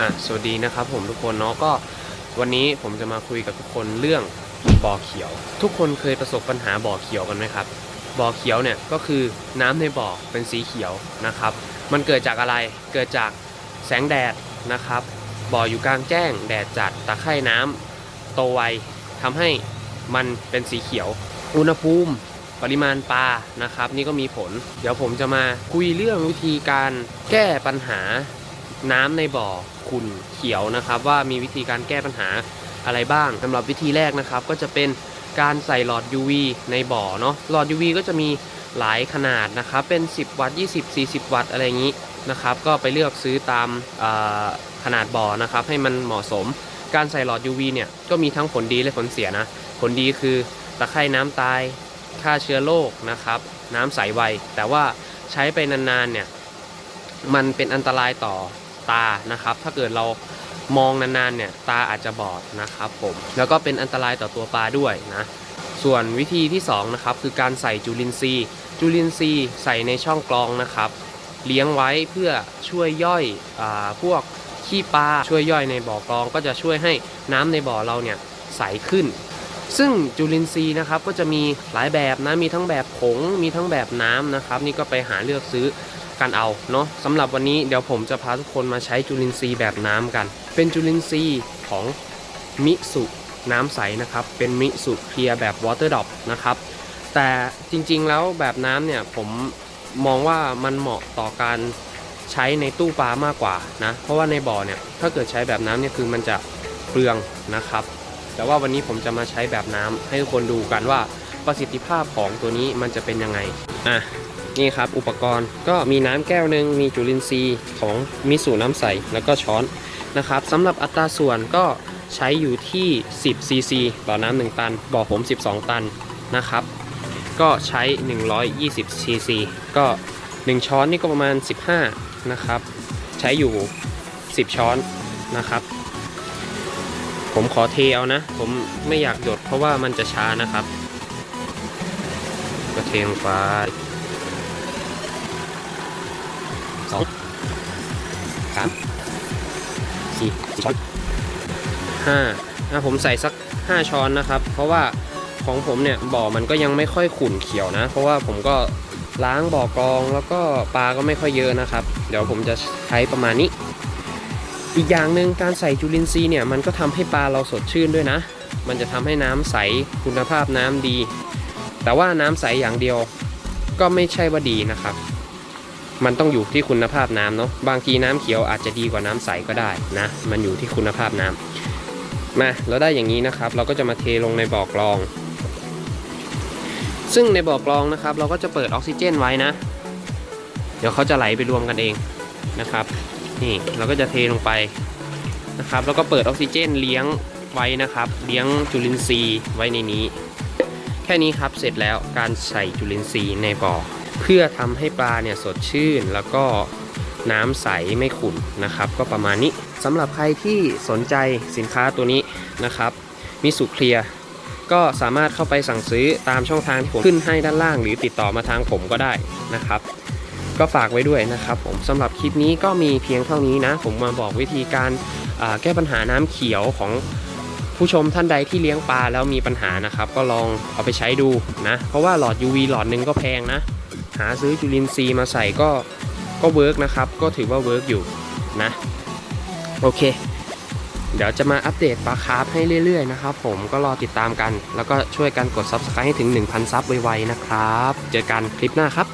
อะสวัสดีนะครับผมทุกคนเนาะก็วันนี้ผมจะมาคุยกับทุกคนเรื่องบ่อเขียว ทุกคนเคยประสบปัญหาบ่อเขียวกันไหมครับบ่อเขียวเนี่ยก็คือน้ำในบ่อเป็นสีเขียวนะครับ มันเกิดจากอะไรเกิดจากแสงแดดนะครับ บ่ออยู่กลางแจ้ง แดดจัดตะไคร่น้ำโตไวทำให้มันเป็นสีเขียว อุณหภูมิ ปริมาณปลานะครับ นี่ก็มีผล เดี๋ยวผมจะมาคุยเรื่องวิธีการแก้ปัญหา น้ำในบ่อขุ่นเขียวนะครับ ว่ามีวิธีการแก้ปัญหาอะไรบ้างสำหรับวิธีแรกนะครับ ก็จะเป็นการใส่หลอด UV ในบ่อเนาะหลอด UV ก็จะมีหลายขนาดนะครับ เป็น 10 วัตต์ 20 40 วัตต์อะไรอย่างนี้นะครับ ก็ไปเลือกซื้อตามาขนาดบ่อนะครับ ให้มันเหมาะสม การใส่หลอด UV เนี่ย ก็มีทั้งผลดีและผลเสียนะ ผลดีคือตะไคร่น้ำตาย ฆ่าเชื้อโรคนะครับ น้ำใสไว แต่ว่าใช้ไปนานๆเนี่ย มันเป็นอันตรายต่อ ตานะครับ ถ้าเกิดเรามองนานๆเนี่ยตาอาจจะบอดนะครับผมแล้วก็เป็นอันตรายต่อตัวปลาด้วยนะ ส่วนวิธีที่2นะครับคือการใส่จุลินทรีย์จุลินทรีย์ใส่ในช่องกรองนะครับ เลี้ยงไว้เพื่อช่วยย่อยอพวกขี้ปลาช่วยย่อยในบ่อกรองก็จะช่วยให้น้ำในบ่อเราเนี่ยใสขึ้น ซึ่งจุลินทรีย์นะครับก็จะมีหลายแบบนะมีทั้งแบบผงมีทั้งแบบน้ำนะครับ นี่ก็ไปหาเลือกซื้อ กันเอาเนาะสำหรับวันนี้เดี๋ยวผมจะพาทุกคนมาใช้จุลินทรีย์แบบน้ำกัน เป็นจุลินทรีย์ของมิสุน้ำใสนะครับ เป็นมิสุเคลียร์แบบวอเตอร์ดอปนะครับ แต่จริงๆแล้วแบบน้ำเนี่ยผมมองว่ามันเหมาะต่อการใช้ในตู้ปลามากกว่านะ เพราะว่าในบ่อเนี่ยถ้าเกิดใช้แบบน้ำเนี่ยคือมันจะเปลืองนะครับ แต่ว่าวันนี้ผมจะมาใช้แบบน้ำให้ทุกคนดูกันว่าประสิทธิภาพของตัวนี้มันจะเป็นยังไงอะ นี่ครับอุปกรณ์ก็มีน้ำแก้วหนึ่งมีจุลินทรีย์ของมิสูน้ำใสแล้วก็ช้อนนะครับสำหรับอัตราส่วนก็ใช้อยู่ที่ 10 ซีซี ต่อน้ำ1ตัน บ่อผม 12 ตันนะครับ ก็ใช้ 120 ซีซี ก็ 1 ช้อนนี่ก็ประมาณ 15 นะครับ ใช้อยู่ 10 ช้อนนะครับ ผมขอเทเอานะ ผมไม่อยากหยดเพราะว่ามันจะช้านะครับ ก็เทลงไปส องสามสี่สี่ช้อนห้าอะผมใส่สักห้าช้อนนะครับ เพราะว่าของผมเนี่ยบ่อมันก็ยังไม่ค่อยขุ่นเขียวนะ เพราะว่าผมก็ล้างบ่อกรองแล้วก็ปลาก็ไม่ค่อยเยอะนะครับ เดี๋ยวผมจะใช้ประมาณนี้ อีกอย่างหนึ่งการใส่จุลินทรีย์เนี่ยมันก็ทำให้ปลาเราสดชื่นด้วยนะ มันจะทำให้น้ำใสคุณภาพน้ำดี แต่ว่าน้ำใสอย่างเดียวก็ไม่ใช่ว่าดีนะครับ มันต้องอยู่ที่คุณภาพน้ำเนาะบางทีน้ำเขียวอาจจะดีกว่าน้ำใสก็ได้นะมันอยู่ที่คุณภาพน้ำมาเราได้อย่างนี้นะครับ เราก็จะมาเทลงในบ่อกรอง ซึ่งในบ่อกรองนะครับ เราก็จะเปิดออกซิเจนไว้นะ เดี๋ยวเขาจะไหลไปรวมกันเองนะครับ นี่เราก็จะเทลงไปนะครับ แล้วก็เปิดออกซิเจนเลี้ยงไว้นะครับ เลี้ยงจุลินทรีย์ไว้ในนี้ แค่นี้ครับเสร็จแล้วการใส่จุลินทรีย์ในบ่อ เพื่อทำให้ปลาเนี่ยสดชื่น แล้วก็น้ำใสไม่ขุ่นนะครับ ก็ประมาณนี้สำหรับใครที่สนใจสินค้าตัวนี้นะครับมิสุเคลียร์ก็สามารถเข้าไปสั่งซื้อตามช่องทางที่ผมขึ้นให้ด้านล่างหรือติดต่อมาทางผมก็ได้นะครับ ก็ฝากไว้ด้วยนะครับ ผมสำหรับคลิปนี้ก็มีเพียงเท่านี้นะ ผมมาบอกวิธีการาแก้ปัญหาน้ำเขียวของผู้ชมท่านใดที่เลี้ยงปลาแล้วมีปัญหานะครับ ก็ลองเอาไปใช้ดูนะ เพราะว่าหลอด UV หลอดหนึ่งก็แพงนะ หาซื้อจุลินทรีย์มาใส่ก็ก็เวิร์กนะครับ ก็ถือว่าเวิร์กอยู่นะ โอเค เดี๋ยวจะมาอัปเดตปลาคาร์ฟให้เรื่อยๆนะครับผมก็รอติดตามกัน แล้วก็ช่วยกันกด Subscribe ให้ถึง 1,000 ซับไวๆนะครับ เจอกันคลิปหน้าครับ